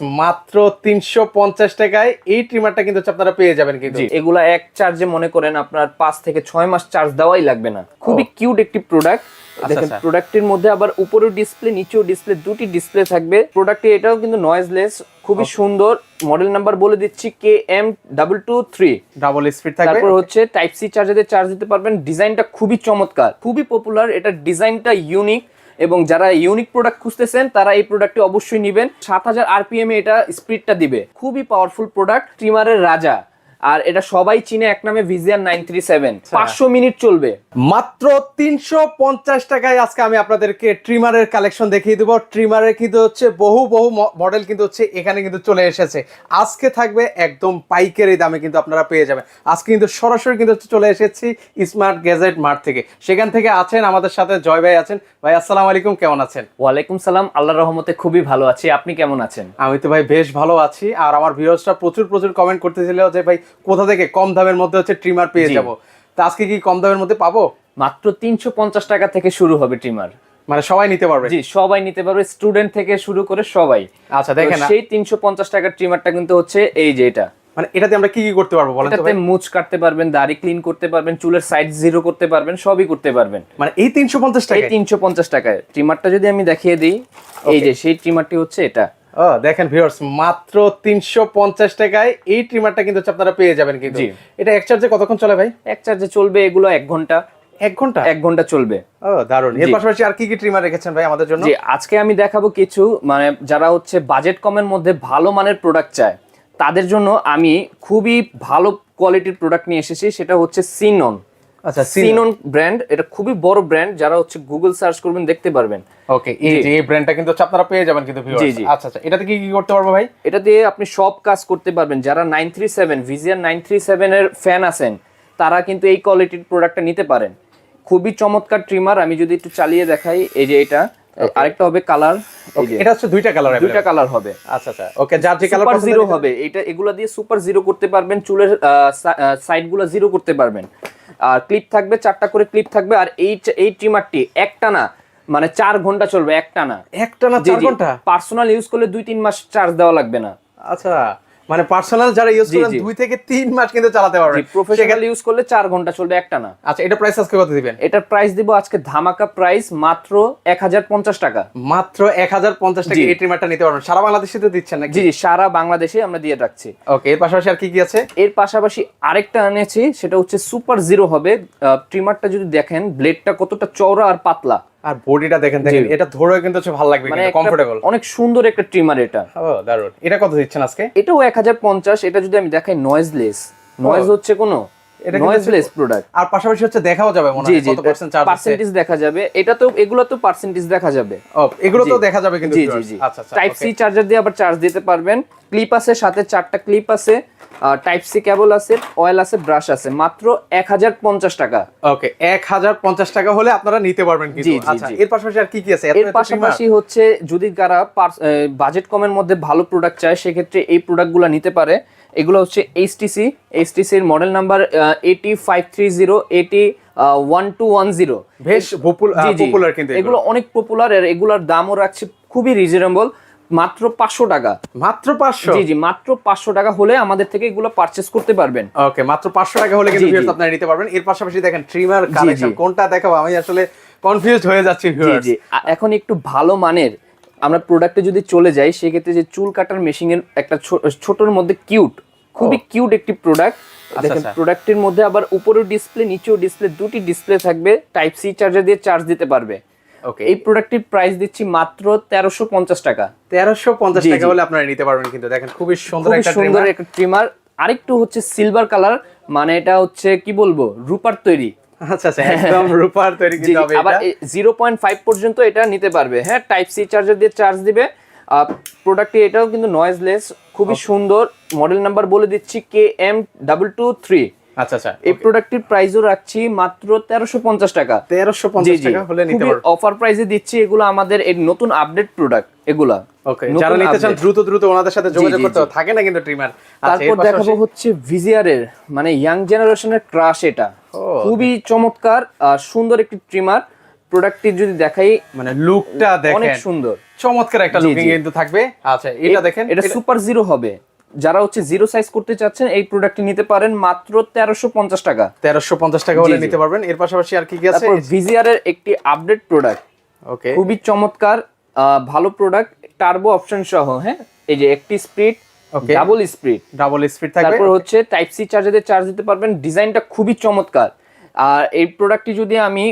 মাত্র তিনশো পঞ্চাশ টাকায় এই ট্রিমারটা কিন্তু আপনারা পেয়ে যাবেন কিন্তু। এগুলা এক চার্জে মনে করেন আপনার পাঁচ থেকে ছয় মাস চার্জ দেওয়াই লাগবে না। খুবই কিউট একটি প্রোডাক্ট দেখেন আচ্ছা। প্রোডাক্টের মধ্যে আবার উপরেও ডিসপ্লে নিচেও ডিসপ্লে দুটি ডিসপ্লে থাকবে। প্রোডাক্টে এটাও কিন্তু নয়েজলেস খুবই সুন্দর। মডেল নাম্বার বলে দিচ্ছি K M double two three double speed থাকবে। তারপর হচ্ছে টাইপ সি চার্জারে চার্জ দিতে পারবেন। ডিজাইনটা খুবই চমৎকার। খুবই পপুলার এটার ডিজাইনটা ইউনিক এবং যারা ইউনিক প্রোডাক্ট খুঁজতেছেন, তারা এই প্রোডাক্টটি অবশ্যই নেবেন। সাত হাজার আরপিএম এটা স্পিডটা দিবে। খুবই পাওয়ারফুল প্রোডাক্ট ট্রিমারের রাজা। আর এটা সবাই চিনে এক নামে ভিজিয়ান নাইন থ্রি সেভেন পাঁচশো মিনিট চলবে। মাত্র তিনশো পঞ্চাশ টাকায় আজকে আমি আপনাদেরকে ট্রিমারের কালেকশন দেখিয়ে দেবো। ট্রিমারের কিন্তু হচ্ছে বহু বহু মডেল কিন্তু হচ্ছে এখানে কিন্তু চলে এসেছে। আজকে থাকবে একদম পাইকের এই দামে কিন্তু আপনারা পেয়ে যাবেন। আজকে কিন্তু সরাসরি কিন্তু হচ্ছে চলে এসেছি স্মার্ট গ্যাজেট মার্ট থেকে। সেখান থেকে আছেন আমাদের সাথে জয় ভাই আছেন। ভাই আসসালামু আলাইকুম কেমন আছেন? ওয়ালাইকুম সালাম আল্লাহ রহমতে খুবই ভালো আছি। আপনি কেমন আছেন? আমি তো ভাই বেশ ভালো আছি। আর আমার ভিউয়ার্সরা প্রচুর প্রচুর কমেন্ট করতেছিল যে ভাই কোথা থেকে কম দামের মধ্যে হচ্ছে ট্রিমার পেয়ে। যাব। তা আজকে কি কম দামের মধ্যে পাবো? মাত্র তিনশো পঞ্চাশ টাকা থেকে শুরু হবে ট্রিমার মানে সবাই নিতে পারবে? জি সবাই নিতে পারবে স্টুডেন্ট থেকে শুরু করে সবাই। আচ্ছা দেখেন সেই তিনশো পঞ্চাশ টাকার ট্রিমারটা কিন্তু হচ্ছে এই যে এটা। মানে এটাতে আমরা কি কি করতে পারব বলেন তো এটাতে মুছ কাটতে পারবেন দাড়ি ক্লিন করতে পারবেন চুলের সাইড জিরো করতে পারবেন সবই করতে পারবেন। মানে এই তিনশো পঞ্চাশ এই টাকা তিনশো পঞ্চাশ টাকায়। ট্রিমারটা যদি আমি দেখিয়ে দিই এই যে সেই ট্রিমারটি হচ্ছে এটা। ও দেখেন ভিউয়ার্স মাত্র তিনশো পঞ্চাশ টাকায় এই ট্রিমারটা কিন্তু আপনারা পেয়ে যাবেন কিন্তু। জি। এটা এক চার্জে কতক্ষণ চলে ভাই? এক চার্জে চলবে এগুলো এক ঘণ্টা। এক ঘণ্টা? এক ঘণ্টা চলবে। ও দারুণ। এর পাশাপাশি আর কি কি ট্রিমার রেখেছেন ভাই আমাদের জন্য? যে আজকে আমি দেখাবো কিছু মানে যারা হচ্ছে বাজেট কমের মধ্যে ভালো মানের প্রোডাক্ট চায় তাদের জন্য আমি খুবই ভালো কোয়ালিটির প্রোডাক্ট নিয়ে এসেছি সেটা হচ্ছে সিনন আচ্ছা সিনন ব্র্যান্ড এটা খুবই বড় ব্র্যান্ড যারা হচ্ছে গুগল সার্চ করবেন দেখতে পারবেন। ওকে এই যে এই ব্র্যান্ডটা কিন্তু হচ্ছে আপনারা পেয়ে যাবেন কিন্তু জি। আচ্ছা আচ্ছা এটাতে কি কি করতে পারব ভাই? এটা দিয়ে আপনি সব কাজ করতে পারবেন। যারা নাইন থ্রি সেভেন ভিজিয়ান নাইন থ্রি সেভেনের ফ্যান আছেন তারা কিন্তু এই কোয়ালিটির প্রোডাক্টটা নিতে পারেন। খুবই চমৎকার ট্রিমার আমি যদি একটু চালিয়ে দেখাই এই যে এটা। আরেকটা হবে কালার এটা হচ্ছে দুইটা কালার দুইটা কালার হবে। আচ্ছা আচ্ছা ওকে যার যে কালার জিরো হবে। এটা এগুলা দিয়ে সুপার জিরো করতে পারবেন চুলের সাইডগুলো জিরো করতে পারবেন। আর ক্লিপ থাকবে চারটা করে ক্লিপ থাকবে আর এই এই ট্রিমারটি একটা না মানে চার ঘণ্টা চলবে একটা না একটা না চার ঘণ্টা? পার্সোনাল ইউজ করলে দুই তিন মাস চার্জ দেওয়া লাগবে না। আচ্ছা। মানে পার্সোনাল যারা ইউজ করেন দুই থেকে তিন মাস কিন্তু চালাতে পারবেন। প্রফেশনাল ইউজ করলে চার ঘণ্টা চলবে একটা না। আচ্ছা এটা প্রাইস আজকে কত দিবেন? এটার প্রাইস দিব আজকে ধামাকা প্রাইস মাত্র এক হাজার পঞ্চাশ টাকা। মাত্র এক হাজার পঞ্চাশ টাকা। এই ট্রিমারটা নিতে পারবেন। সারা বাংলাদেশে তো দিচ্ছেন নাকি? জি জি সারা বাংলাদেশে আমরা দিয়ে রাখছি। ওকে এর পাশাপাশি আর কি কি আছে? এর পাশাপাশি আরেকটা এনেছি সেটা হচ্ছে সুপার জিরো হবে। ট্রিমারটা যদি দেখেন ব্লেডটা কতটা চওড়া আর পাতলা। আর বডিটা দেখেন দেখেন এটা ধরেও কিন্তু হচ্ছে ভালো লাগবে কিন্তু একটা কমফোর্টেবল অনেক সুন্দর একটা ট্রিমার এটা। ও দারুণ। এটা কত দিচ্ছেন আজকে? এটাও এক হাজার পঞ্চাশ এটা যদি আমি দেখাই নয়েজলেস নয়েজ হচ্ছে কোনো? এটা কিন্তু নয়েজলেস প্রোডাক্ট আর পাশাপাশি হচ্ছে দেখাও যাবে মনে হয় কত পার্সেন্ট চার্জ পার্সেন্টেজ দেখা যাবে। এটা তো এগুলো তো পার্সেন্টেজ দেখা যাবে। এগুলো তো দেখা যাবে কিন্তু জি জি জি। আচ্ছা আচ্ছা টাইপ সি চার্জার দিয়ে আবার চার্জ দিতে পারবেন। ক্লিপ আছে সাথে চারটা ক্লিপ আছে। টাইপ সি কেবল আছে অয়েল আছে ব্রাশ আছে। মাত্র এক হাজার পঞ্চাশ টাকা। ওকে এক হাজার পঞ্চাশ টাকা হলে আপনারা নিতে পারবেন কিন্তু। আচ্ছা এর পাশাপাশি আর কি কি আছে? এর পাশাপাশি হচ্ছে যদি যারা বাজেট কমের মধ্যে ভালো প্রোডাক্ট চায় সেক্ষেত্রে এই প্রোডাক্টগুলো নিতে পারে। এগুলো হচ্ছে এইচটিসি এইচটিসির মডেল নাম্বার এটি ফাইভ থ্রি জিরো এটি ওয়ান টু ওয়ান জিরো? বেশ পপুলার কিন্তু এগুলো। অনেক পপুলার আর এগুলোর দামও রাখছে খুবই রিজনেবল মাত্র পাঁচশো টাকা। মাত্র পাঁচশো? জি জি মাত্র পাঁচশো টাকা হলে আমাদের থেকে এগুলো পারচেস করতে পারবেন। ওকে মাত্র পাঁচশো টাকা হলে কিন্তু। আপনারা নিতে পারবেন। এর পাশাপাশি দেখেন ট্রিমার কালেকশন কোনটা দেখাবো? আমি আসলে কনফিউজ হয়ে যাচ্ছি জি জি। এখন একটু ভালো মানের আমরা প্রোডাক্টে যদি চলে যাই সেক্ষেত্রে যে চুল কাটার মেশিনের একটা ছোটর মধ্যে কিউট খুবই কিউট একটি প্রোডাক্ট দেখেন আচ্ছা। প্রোডাক্টের মধ্যে আবার উপরেও ডিসপ্লে নিচেও ডিসপ্লে দুটি ডিসপ্লে থাকবে। টাইপ সি চার্জার দিয়ে চার্জ দিতে পারবে। ওকে এই প্রোডাক্টটির প্রাইস দিচ্ছি মাত্র তেরোশো পঞ্চাশ টাকা। তেরোশো পঞ্চাশ টাকা। হলে আপনারা নিতে পারবেন কিন্তু। দেখেন খুবই সুন্দর একটা সুন্দর একটা ট্রিমার আরেকটু হচ্ছে সিলভার কালার মানে এটা হচ্ছে কি বলব রূপার তৈরি। আচ্ছা আচ্ছা একদম রূপার তৈরি কিন্তু হবে আবার জিরো পয়েন্ট ফাইভ পর্যন্ত এটা নিতে পারবে। হ্যাঁ টাইপ সি চার্জার দিয়ে চার্জ দিবে। প্রোডাক্টটি এটাও কিন্তু নয়েজলেস খুবই সুন্দর। মডেল নাম্বার বলে দিচ্ছি K M double two three আচ্ছা আচ্ছা এই প্রোডাক্টটির প্রাইসও রাখছি মাত্র তেরোশো পঞ্চাশ টাকা। তেরোশো পঞ্চাশ টাকা হলে নিতে পারবেন অফার প্রাইসে দিচ্ছি এগুলো আমাদের এই নতুন আপডেট প্রোডাক্ট এগুলা। ওকে যারা নিতে চান দ্রুত দ্রুত ওনাদের সাথে যোগাযোগ করতে। থাকে না কিন্তু ট্রিমার তারপর দেখাবো হচ্ছে ভিজিআরের মানে ইয়াং জেনারেশনের ক্রাশ এটা। খুবই চমৎকার আর সুন্দর একটি ট্রিমার প্রোডাক্টটি যদি দেখাই মানে লুকটা অনেক সুন্দর। চমৎকার একটা লুকিং কিন্তু থাকবে। আচ্ছা এটা দেখেন এটা সুপার জিরো হবে। যারা হচ্ছে জিরো সাইজ করতে চাচ্ছেন এই প্রোডাক্টটি নিতে পারেন মাত্র তেরোশো পঞ্চাশ টাকা। তেরোশো পঞ্চাশ টাকা হলে। নিতে পারবেন। এর পাশাপাশি আর কি কি আছে? ভিজিআর এর একটি আপডেট প্রোডাক্ট ওকে খুবই চমৎকার ভালো প্রোডাক্ট টার্বো অপশন সহ হ্যাঁ? এই যে একটি speed Okay. Double speed double speed থাকবে। তারপর হচ্ছে টাইপ সি চার্জার চার্জ দিতে পারবেন। ডিজাইনটা খুবই চমৎকার। আর এই প্রোডাক্টটি যদি আমি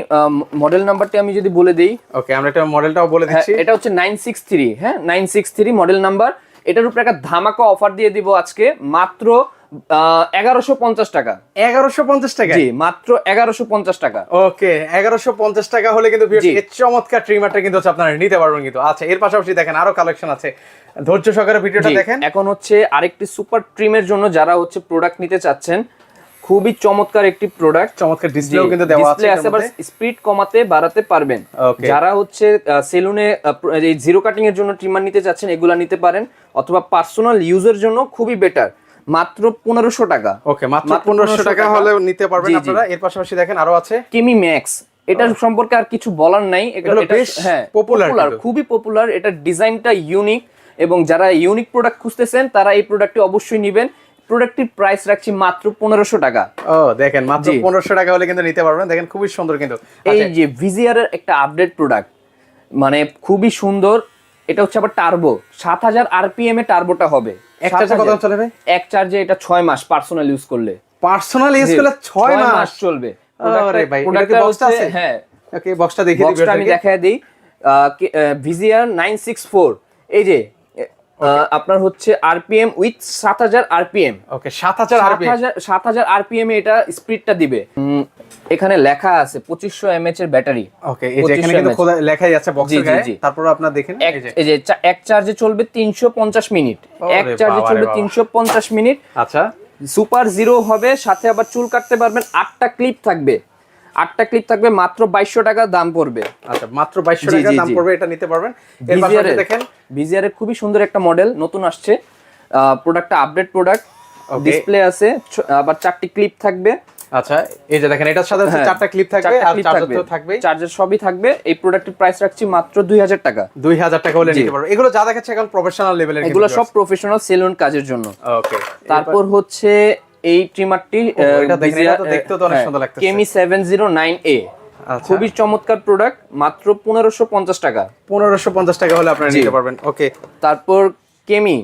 মডেল নাম্বারটি আমি যদি বলে দিই। ওকে আমরা একটা মডেলটাও বলে হ্যাঁ, দিচ্ছি। এটা হচ্ছে নাইন সিক্স থ্রি হ্যাঁ nine six three model number এটার উপরে একটা ধামাকা অফার দিয়ে দিব আজকে মাত্র এগারোশো পঞ্চাশ টাকা। এগারোশো পঞ্চাশ টাকা? জি মাত্র এগারোশো পঞ্চাশ টাকা। ওকে এগারোশো পঞ্চাশ টাকা হলে কিন্তু চমৎকার ট্রিমারটা কিন্তু আপনারা নিতে পারবেন কিন্তু। আচ্ছা এর পাশাপাশি দেখেন আরও কালেকশন আছে। ধৈর্য সহকারে ভিডিওটা দেখেন। এখন হচ্ছে আরেকটি সুপার ট্রিমের জন্য যারা হচ্ছে প্রোডাক্ট নিতে চাচ্ছেন খুবই চমৎকার একটি প্রোডাক্ট চমৎকার ডিসপ্লেও কিন্তু দেওয়া আছে ডিসপ্লে আছে আবার স্পিড কমাতে বাড়াতে পারবেন। যারা হচ্ছে সেলুনে এই জিরো কাটিং এর জন্য ট্রিমার নিতে চাচ্ছেন এগুলা নিতে পারেন। অথবা পার্সোনাল ইউজের জন্য খুবই বেটার মাত্র পনেরোশো টাকা। ওকে মাত্র পনেরোশো 1500 টাকা। হলে নিতে পারবেন। আপনারা। এর পাশাপাশি দেখেন আরও আছে। কিমি ম্যাক্স এটার সম্পর্কে আর কিছু বলার নাই। এটা- বেশ হ্যাঁ পপুলার খুবই পপুলার এটার ডিজাইনটা ইউনিক এবং যারা ইউনিক প্রোডাক্ট খুঁজতেছেন তারা এই প্রোডাক্টটি অবশ্যই নেবেন। প্রোডাক্টটির প্রাইস রাখছি মাত্র পনেরোশো টাকা। ও দেখেন মাত্র। পনেরোশো টাকা হলে কিন্তু নিতে পারবেন। দেখেন খুবই সুন্দর কিন্তু। এই আচ্ছা, যে ভিজিআর এর একটা আপডেট প্রোডাক্ট মানে খুবই সুন্দর। এটা হচ্ছে আবার টার্বো সাত হাজার আরপিএম এ টার্বোটা হবে। এক চার্জে কত 7000 চলে এক চার্জে এটা ছয় মাস পার্সোনাল ইউজ করলে। পার্সোনাল ইউজ করলে ছয় মাস চলবে। ভাই, এটা কি প্রোডাক্টটা box টা হচ্ছে আছে? হ্যাঁ। ওকে বক্সটা দেখিয়ে দিবি বক্সটা আমি দেখায় দিই। ভিজিআর নাইন সিক্স ফোর এই যে আপনার হচ্ছে আরপিএম উইথ সাত হাজার আরপিএম ওকে সাত হাজার সাত হাজার আরপিএম এ এটা স্পিডটা দিবে। এখানে লেখা আছে পঁচিশশো এমএচ এর ব্যাটারি। ওকে এখানে কিন্তু লেখাই আছে বক্সের গায়ে। তারপর আপনারা দেখেন এই যে। এক চার্জে চলবে তিনশো পঞ্চাশ মিনিট এক চার্জে চলবে বাবা। তিনশো পঞ্চাশ মিনিট আচ্ছা। সুপার জিরো হবে সাথে আবার চুল কাটতে পারবেন আটটা ক্লিপ থাকবে। আটটা ক্লিপ থাকবে মাত্র বাইশশো টাকা দাম পড়বে। আচ্ছা মাত্র বাইশশো টাকা দাম পড়বে এটা নিতে পারবেন। ভিজিআর দেখেন। ভিজিআর এর খুবই সুন্দর একটা মডেল নতুন আসছে। প্রোডাক্টটা আপডেট প্রোডাক্ট ডিসপ্লে আছে আবার চারটি ক্লিপ থাকবে। আচ্ছা এই যে দেখেন এটার সাথে হ্যাঁ, চারটা ক্লিপ থাকবে আর চার্জার থাকবে। তো থাকবেই। চার্জার সবই থাকবে। এই প্রোডাক্টের প্রাইস রাখছি মাত্র দুই হাজার টাকা। দুই হাজার টাকা হলে নিতে পারবে এগুলো যা দেখাচ্ছে এখন প্রফেশনাল লেভেলের এগুলো সব প্রফেশনাল সেলুন কাজের জন্য। ওকে তারপর হচ্ছে এই ট্রিমারটি। Kemei seven zero nine A. খুবই চমৎকার প্রোডাক্ট মাত্র পনেরোশো পঞ্চাশ টাকা। পনেরোশো পঞ্চাশ টাকা হলে আপনারা নিতে পারবেন। ওকে তারপর কেমি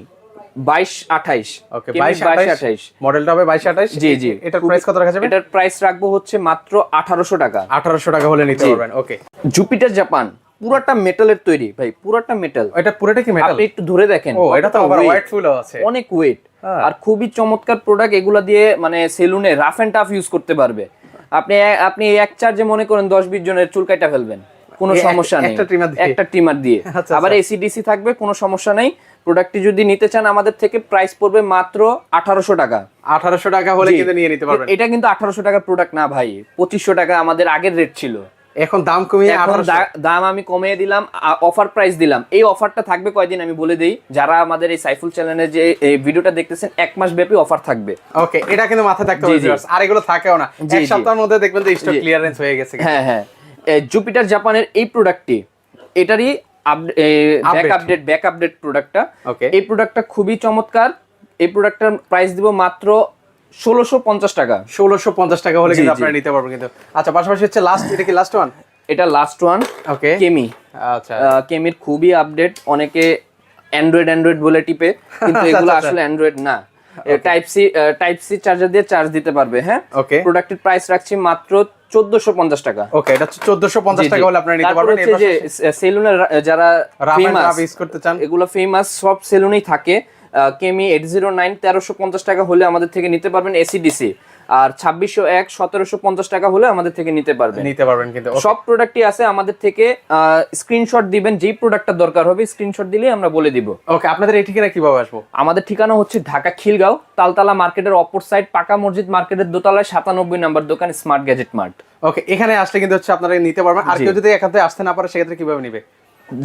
বাইশ আঠাইশ। ওকে বাইশ আঠাইশ। মডেলটা হবে বাইশ আঠাইশ। জি জি। এটার প্রাইস কত রাখা যাবে? এটার প্রাইস রাখব হচ্ছে মাত্র আঠারোশো টাকা। আঠারোশো টাকা হলে নিতে পারবেন। ওকে জুপিটার জাপান পুরাটা মেটালের তৈরি ভাই পুরাটা মেটাল এটা পুরোটা কি মেটাল আপনি একটু ধরে দেখেন ও এটা তো আবার। হোয়াইট ফুলও আছে। অনেক ওয়েট হ্যাঁ। আর খুবই চমৎকার প্রোডাক্ট এগুলা দিয়ে মানে সেলুনে রাফ এন্ড টাফ ইউজ করতে পারবে। আপনি আপনি এক চার্জে মনে করেন দশ বিশ জনের চুল কাটা ফেলবেন কোনো সমস্যা নেই। একটা trimmer দিয়ে? একটা ট্রিমার দিয়ে। আচ্ছা, আবার আচ্ছা। এসিডিসি থাকবে কোনো সমস্যা নেই। প্রোডাক্টটি যদি নিতে চান আমাদের থেকে প্রাইস পড়বে মাত্র আঠারোশো টাকা। আঠারোশো টাকা হলে কিন্তু নিয়ে নিতে পারবেন। এটা কিন্তু আঠারোশো টাকার প্রোডাক্ট না ভাই। পঁচিশশো টাকা আমাদের আগের রেট ছিল। এখন দাম কমিয়ে এখন দাম আমি কমিয়ে দিলাম অফার প্রাইস দিলাম। এই অফারটা থাকবে কয়দিন আমি বলে দেই। যারা আমাদের এই সাইফুল চ্যানেলে যে এই ভিডিওটা দেখতেছেন এক মাস ব্যাপী অফার থাকবে। ওকে এটা কিন্তু মাথায় থাকতে হবে। আর এগুলো থাকেও না। এক সপ্তাহের মধ্যে দেখবেন যে স্টক ক্লিয়ারেন্স হয়ে গেছে হ্যাঁ হ্যাঁ। জুপিটার জাপানের এই প্রোডাক্টটি এটারই ব্যাক আপডেট ব্যাক আপডেট প্রোডাক্টটা. এই প্রোডাক্টটা খুবই চমৎকার। এই প্রোডাক্টটার প্রাইস দিব মাত্র ষোলোশো পঞ্চাশ টাকা। ষোলোশো পঞ্চাশ টাকা হলে কিন্তু আপনারা নিতে পারবেন কিন্তু। আচ্ছা পাশাপাশি হচ্ছে লাস্ট এটা কি লাস্ট ওয়ান এটা লাস্ট ওয়ান ওকে কেমি আচ্ছা। কেমির খুবই আপডেট অনেকে অ্যান্ড্রয়েড অ্যান্ড্রয়েড বলে টিপে কিন্তু আচ্ছা, এগুলো আচ্ছা। আসলে অ্যান্ড্রয়েড না। Type C type C charger দিয়ে চার্জ দিতে পারবে হ্যাঁ? Okay. প্রোডাক্টের প্রাইস রাখছি মাত্র চোদ্দশো পঞ্চাশ টাকা। ওকে এটা চোদ্দশো পঞ্চাশ। টাকা হলে আপনারা নিতে পারবেন। যে সেলুনের যারা রাফ ইউজ করতে চান। এগুলো ফেমাস সব সেলুনেই থাকে। কেমি এইট জিরো নাইন তেরোশো পঞ্চাশ টাকা হলে আমাদের থেকে নিতে পারবেন এসিডিসি আর ছাব্বিশশো এক সতেরোশো পঞ্চাশ টাকা হলে আমাদের থেকে নিতে পারবেন। নিতে পারবেন কিন্তু. সব প্রোডাক্টই আছে আমাদের থেকে স্ক্রিনশট দিবেন যেই প্রোডাক্টটা দরকার হবে স্ক্রিনশট দিলে আমরা বলে দিব। ওকে আপনাদের এই ঠিকানা কীভাবে আসব? আমাদের ঠিকানা হচ্ছে ঢাকা খিলগাঁও তালতলা মার্কেটের অপর সাইড পাকা মসজিদ মার্কেটের দোতলায় সাতানব্বই নাম্বার দোকান স্মার্ট গ্যাজেট মার্ট ওকে এখানে আসলে কিন্তু হচ্ছে আপনারা নিতে পারবেন। আর কেউ যদি এখান থেকে আসতে না পারে সেক্ষেত্রে কীভাবে নিবে?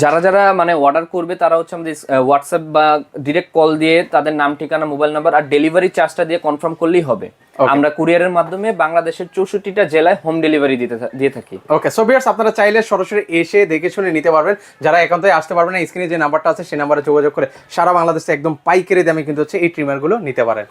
যারা যারা মানে অর্ডার করবে তারা হচ্ছে আমাদের হোয়াটসঅ্যাপ বা ডিরেক্ট কল দিয়ে তাদের নাম ঠিকানা মোবাইল নাম্বার আর ডেলিভারি চার্জটা দিয়ে কনফার্ম করলেই হবে. আমরা কুরিয়ারের মাধ্যমে বাংলাদেশের চৌষট্টিটা জেলায় হোম ডেলিভারি দিতে দিয়ে থাকি। ওকে সো ভিউয়ার্স আপনারা চাইলে সরাসরি এসে দেখে শুনে নিতে পারবেন। যারা একান্তই আসতে পারবেন না স্ক্রিনে যে নাম্বারটা আছে সেই নাম্বারে যোগাযোগ করে সারা বাংলাদেশে একদম পাইকারি দামে কিন্তু হচ্ছে এই ট্রিমারগুলো নিতে পারেন।